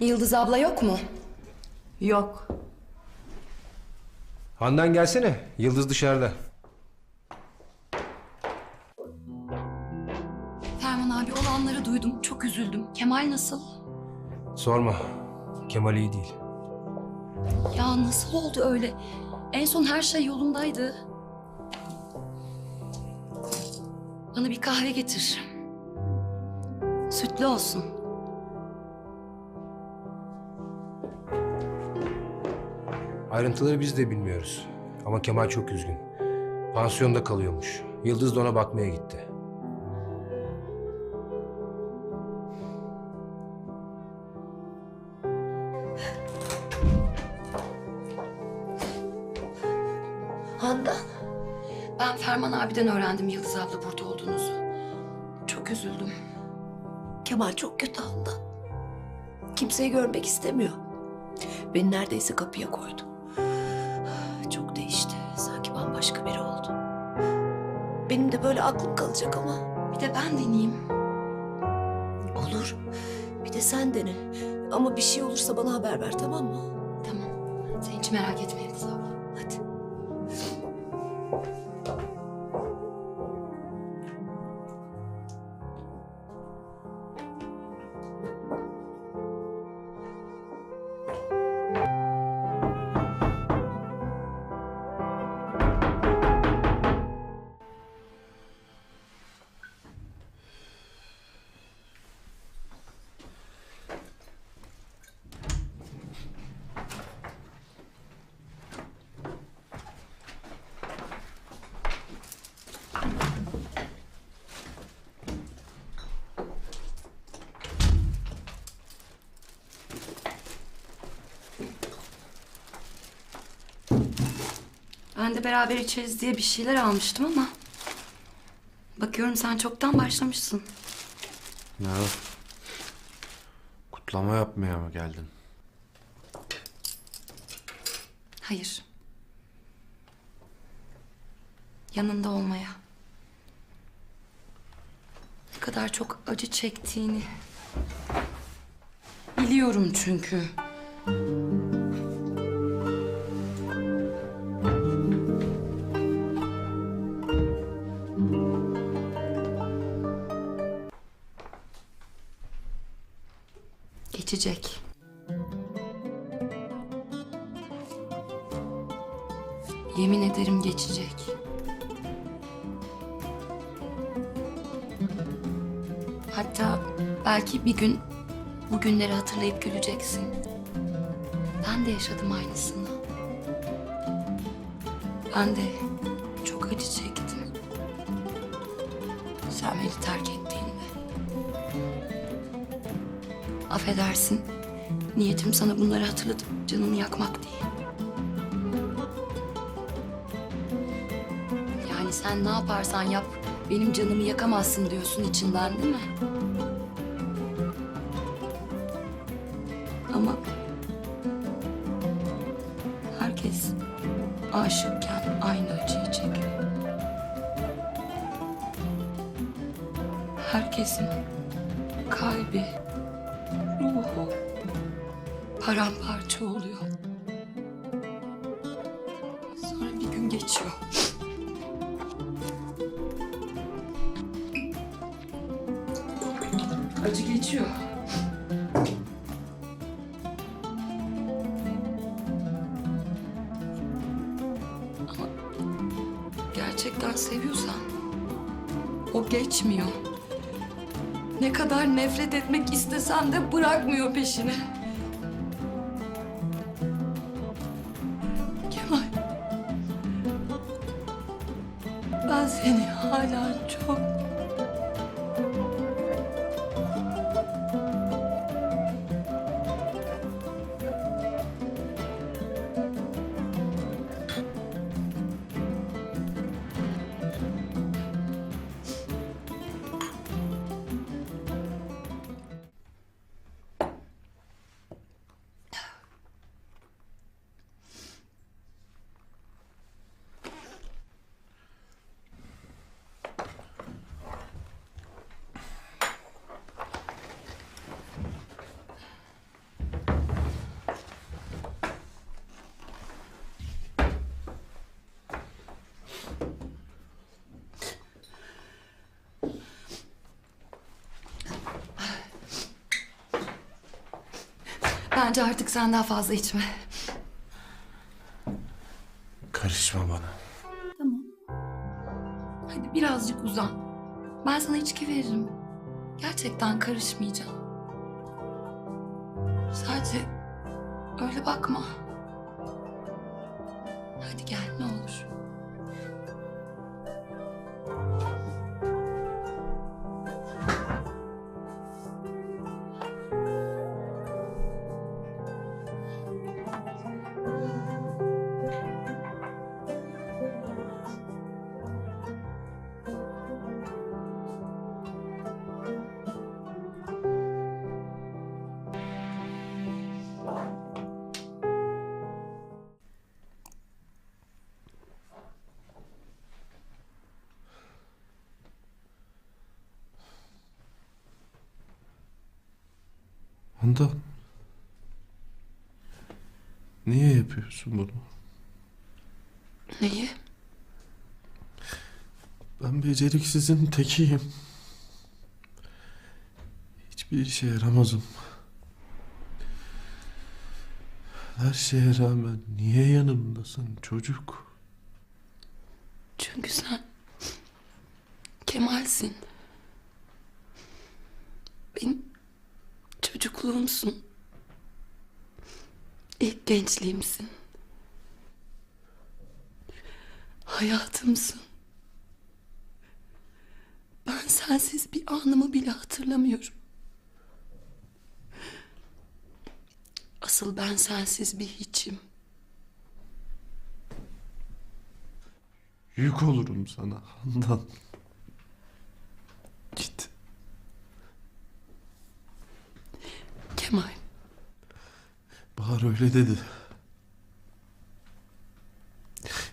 Yıldız abla yok mu? Yok. Handan gelsene. Yıldız dışarıda. Ferman abi olanları duydum. Çok üzüldüm. Kemal nasıl? Sorma. Kemal iyi değil. Ya nasıl oldu öyle? En son her şey yolundaydı. Bana bir kahve getir. Sütlü olsun. Ayrıntıları biz de bilmiyoruz. Ama Kemal çok üzgün. Pansiyonda kalıyormuş. Yıldız da ona bakmaya gitti. Abiden öğrendim Yıldız abla burada olduğunuzu. Çok üzüldüm. Kemal çok kötü Handan. Kimseyi görmek istemiyor. Beni neredeyse kapıya koydu. Çok değişti. Sanki bambaşka biri oldu. Benim de böyle aklım kalacak ama. Bir de ben deneyeyim. Olur. Bir de sen dene. Ama bir şey olursa bana haber ver tamam mı? Tamam. Sen hiç merak etme Yıldız abla. Ben de beraber içeriz diye bir şeyler almıştım ama... Bakıyorum sen çoktan başlamışsın. Ne o? Kutlama yapmaya mı geldin? Hayır. Yanında olmaya. Ne kadar çok acı çektiğini. Biliyorum çünkü. Geçecek. Yemin ederim geçecek. Hatta belki bir gün bu günleri hatırlayıp güleceksin. Ben de yaşadım aynısını. Ben de çok acı çektim. Sen beni terk ettiğinde. Affedersin. Niyetim sana bunları hatırlatıp canını yakmak değil. Yani sen ne yaparsan yap benim canımı yakamazsın diyorsun içinden değil mi? Ama herkes aşıkken aynı acıyı çekiyor. Herkesin kalbi, ruhu paramparça oluyor. Sonra bir gün geçiyor. Acı geçiyor. Ama gerçekten seviyorsan o geçmiyor. Ne kadar nefret etmek istesen de bırakmıyor peşini. Kemal. Ben seni hala çok Bence artık sen daha fazla içme. Karışma bana. Tamam. Hadi birazcık uzan. Ben sana içki veririm. Gerçekten karışmayacağım. Sadece öyle bakma. Handan. Niye yapıyorsun bunu? Neyi? Ben beceriksizin tekiyim. Hiçbir işe yaramazım. Her şeye rağmen niye yanımdasın çocuk? Çünkü sen Kemal'sin. Benim çocukluğumsun. İlk gençliğimsin. Hayatımsın. Ben sensiz bir anımı bile hatırlamıyorum. Asıl ben sensiz bir hiçim. Yük olurum sana Handan. Git. Kemal. Bahar öyle dedi.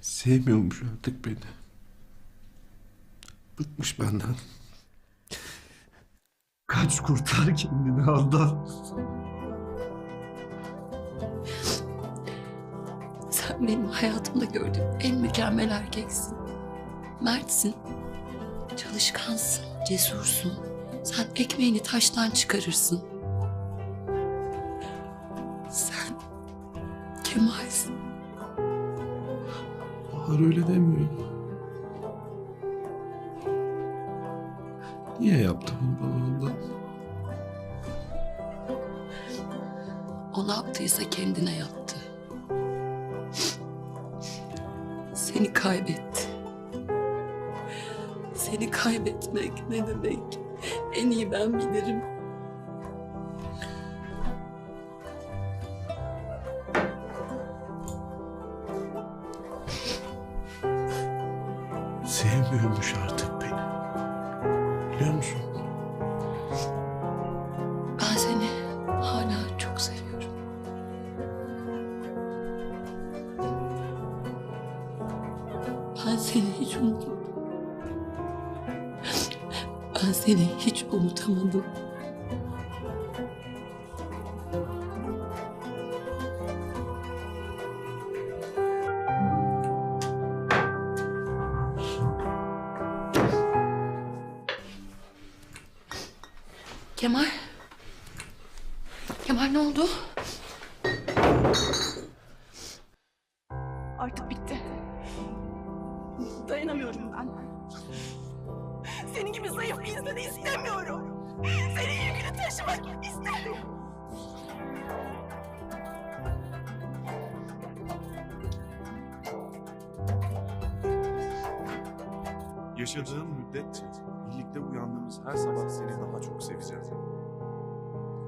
Sevmiyormuş artık beni. Bıkmış benden. Kaç kurtar kendini Handan. Sen benim hayatımda gördüğüm en mükemmel erkeksin. Mertsin. Çalışkansın, cesursun. Sen ekmeğini taştan çıkarırsın. Kemal'sin. Bahar öyle demiyor. Niye yaptı bunu bana Handan? O ne yaptıysa kendine yaptı. Seni kaybetti. Seni kaybetmek ne demek? En iyi ben bilirim. Sevmiyormuş artık beni. Biliyor musun? Ben seni hala çok seviyorum. Ben seni hiç unutmadım. Ben seni hiç unutamadım. Kemal. Kemal ne oldu? Artık bitti. Dayanamıyorum ben. Senin gibi zayıf bir insanı istemiyorum. Senin yükünü taşımak istemiyorum. Yaşadığım müddetçe birlikte uyandığımız her sabah seni daha çok seveceğim.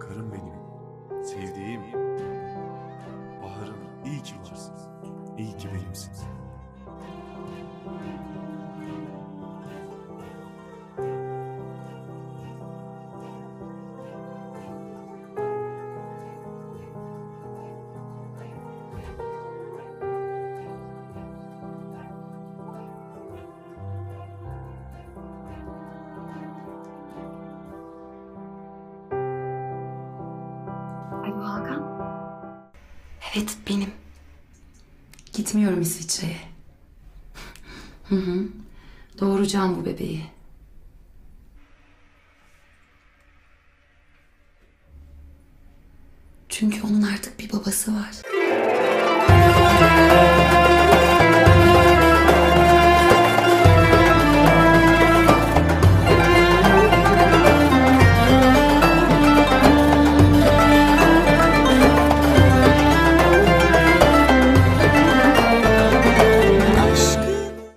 Karım benim, sevdiğim, Alo Hakan. Evet benim. Gitmiyorum İsviçre'ye. Hı hı. Doğuracağım bu bebeği. Çünkü onun artık bir babası var.